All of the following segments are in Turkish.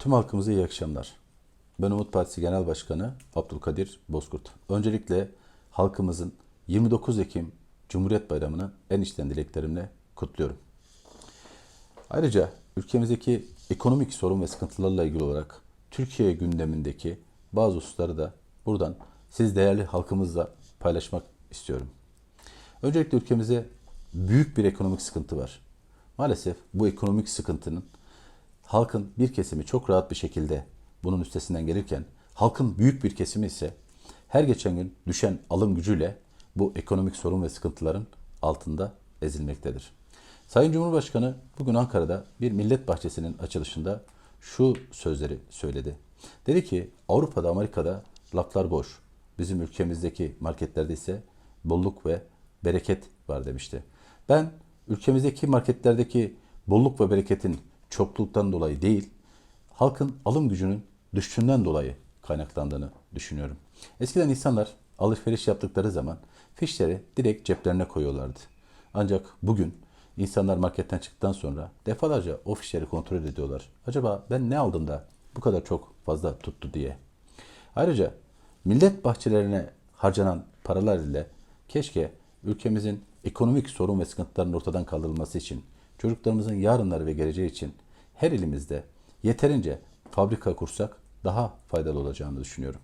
Tüm halkımıza iyi akşamlar. Ben Umut Partisi Genel Başkanı Abdülkadir Bozkurt. Öncelikle halkımızın 29 Ekim Cumhuriyet Bayramı'nı en içten dileklerimle kutluyorum. Ayrıca ülkemizdeki ekonomik sorun ve sıkıntılarla ilgili olarak Türkiye gündemindeki bazı hususları da buradan siz değerli halkımızla paylaşmak istiyorum. Öncelikle ülkemizde büyük bir ekonomik sıkıntı var. Maalesef bu ekonomik sıkıntının halkın bir kesimi çok rahat bir şekilde bunun üstesinden gelirken halkın büyük bir kesimi ise her geçen gün düşen alım gücüyle bu ekonomik sorun ve sıkıntıların altında ezilmektedir. Sayın Cumhurbaşkanı bugün Ankara'da bir millet bahçesinin açılışında şu sözleri söyledi. Dedi ki Avrupa'da Amerika'da laflar boş. Bizim ülkemizdeki marketlerde ise bolluk ve bereket var demişti. Ben ülkemizdeki marketlerdeki bolluk ve bereketin çokluktan dolayı değil, halkın alım gücünün düştüğünden dolayı kaynaklandığını düşünüyorum. Eskiden insanlar alışveriş yaptıkları zaman fişleri direkt ceplerine koyuyorlardı. Ancak bugün insanlar marketten çıktıktan sonra defalarca o fişleri kontrol ediyorlar. Acaba ben ne aldım da bu kadar çok fazla tuttu diye. Ayrıca millet bahçelerine harcanan paralar ile keşke ülkemizin ekonomik sorun ve sıkıntıların ortadan kaldırılması için, çocuklarımızın yarınları ve geleceği için her ilimizde yeterince fabrika kursak daha faydalı olacağını düşünüyorum.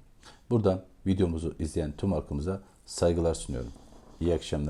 Buradan videomuzu izleyen tüm halkımıza saygılar sunuyorum. İyi akşamlar.